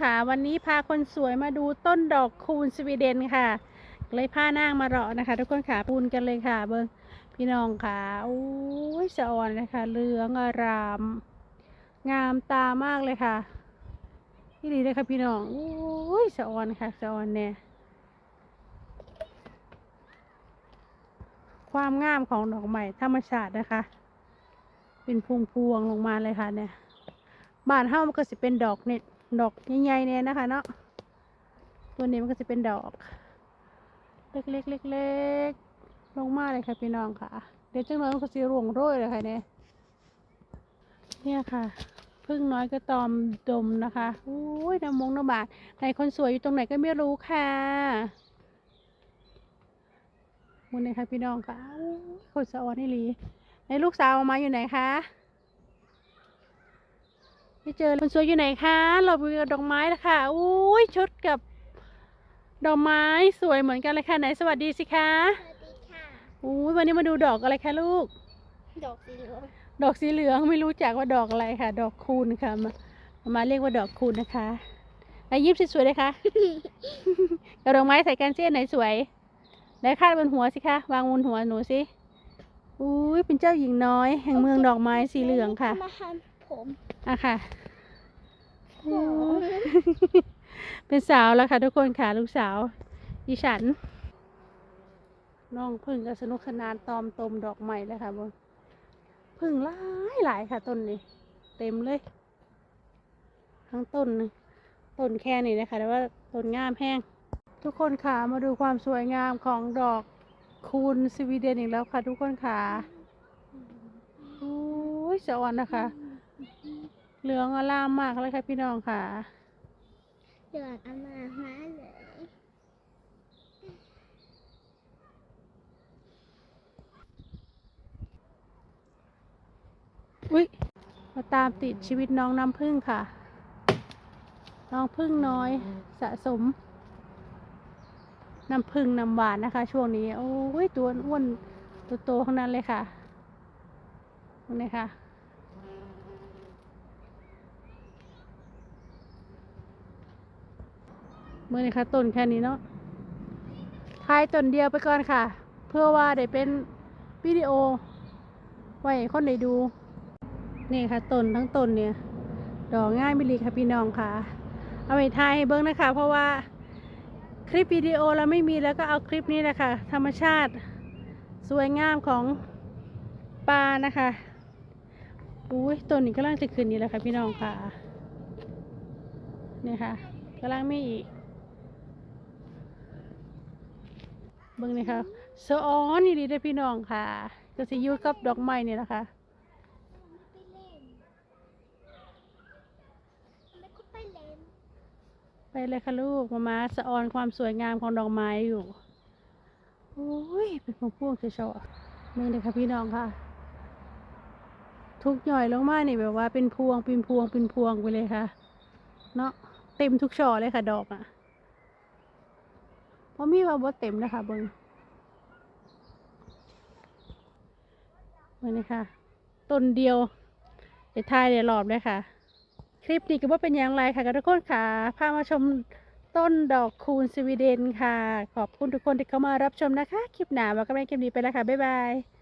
ค่ะ วันนี้พาคนสวยมาดูต้นดอกคูณสวีเดนค่ะ เลยพานางมาเลาะนะคะ ทุกคนค่ะปูนกันเลยค่ะ เบิ้งพี่น้องค่ะโอ้ยสะอ่อนเลยค่ะเหลืองอาราม งามตามากเลยค่ะนี่ดีเลยค่ะพี่น้องโอ้ยสะอ่อนค่ะสะอ่อนเนี่ยความงามของดอกไม้ธรรมชาตินะคะ เป็นพวงพวงลงมาเลยค่ะเนี่ยบานเฮามันก็สิเป็นดอกเนี่ย ดอกใหญ่ๆเนี่ยนะคะเนาะตัวนี้มันก็จะเป็นดอก เล็กๆเล็กๆลงมาเลยค่ะพี่น้องค่ะ เดี๋ยวจังน้อยก็สิร่วงโรยเลยค่ะเนี่ยเนี่ยค่ะพึ่งน้อยก็ตอมดมนะคะอุ้ยน้ำมงน้ำบาดไหนคนสวยอยู่ตรงไหนก็ไม่รู้ค่ะมุนเลยค่ะพี่น้องค่ะอู้ยคนสะออนนี่ลีไหนลูกสาวมาอยู่ไหนคะ ไม่เจอคนสวยอยู่ไหนคะ เราไปกับดอกไม้แล้วค่ะอุ้ยชุดกับ ดอกไม้สวยเหมือนกันเลยค่ะไหนสวัสดีสิคะสวัสดีค่ะอุ้ยวันนี้มาดูดอกอะไรคะลูก ดอกสีเหลืองดอกสีเหลืองไม่รู้จักว่าดอกอะไรค่ะ ดอกคูณค่ะมามาเรียกว่าดอกคูณนะคะไหนยิ้มสวยๆเลยค่ะกับดอกไม้ใส่กันเส้นไหนสวยไหนคาดบนหัวสิคะวางบนหัวหนูสิอุ้ยเป็นเจ้าหญิงน้อย แห่งเมืองดอกไม้สีเหลืองค่ะมาทำ ผมอะค่ะผมเป็นสาวแล้วค่ะทุกคนค่ะลูกสาวดิฉัน น้องพึ่งก็สนุกสนานตอมตมดอกไม้เลยค่ะบนพึ่งหลายหลายค่ะต้นนี้ เต็มเลย ทั้งต้นเลยต้นแค่นี้นะคะแต่ว่าต้นงามแห้ง ทุกคนค่ะมาดูความสวยงามของดอกคูณสวีเดนอีกแล้วค่ะ ทุกคนค่ะโอ้ยสะอ่อนนะคะ เหลืองอลามมากเลยค่ะพี่น้องค่ะเดือดเอามามากเลยอุ้ยมาตามติดชีวิตน้องน้ำพึ่งค่ะ น้องพึ่งน้อยสะสม น้ำพึ่งน้ำหวานนะคะ ช่วงนี้ โอ้ยตัวอ้วนตัวโตทั้งนั้นเลยค่ะนี่ค่ะ มื่อนี้ค่ะต้นแค่นี้เนาะทายต้นเดียวไปก่อนค่ะ เพื่อว่าได้เป็นวิดีโอ ไว้คนได้ดู นี่ค่ะต้นทั้งต้นเนี่ย ดอกง่ายมิลีค่ะพี่น้องค่ะ เอาไปทายให้เบิ้งนะคะ เพราะว่าคลิปวิดีโอเราไม่มีแล้วก็เอาคลิปนี้แหละค่ะธรรมชาติสวยงามของปลานะคะอุ้ยต้นนี้กำลังจะขึ้นนี่แหละค่ะพี่น้องค่ะนี่ค่ะกำลังไมีอีก เบิ่งนี่ค่ะสะออนนี่ดีด้พี่น้องค่ะ ก็สิอยู่กับดอกไม้นี่แหละคะไปเล่นไปเล่นไปเลยค่ะลูกมามาสะออนความสวยงามของดอกไม้อยู่โอ้ยเป็นพวงพวงเฉยๆมึงเลยค่ะพี่น้องค่ะ ทุกหน่อยลงมาเนี่ยแบบว่าเป็นพวงเป็นพวงเป็นพวงไปเลยค่ะ เนาะเต็มทุกช่อเลยค่ะดอกอะ่ะ เพราะมีว่าบ่เต็มนะคะเบิงเบิงเลยค่ะต้นเดียวเดี๋ยวทายเดี๋ยวหลอบเลยค่ะ คลิปนี้ก็ว่าเป็นอย่างไรค่ะทุกคนค่ะพามาชมต้นดอกคูณสวีเดนค่ะ ขอบคุณทุกคนที่เข้ามารับชมนะคะ คลิปหนาว่าก็ไม่คลิปนี้ไปแล้วค่ะ บ๊ายบาย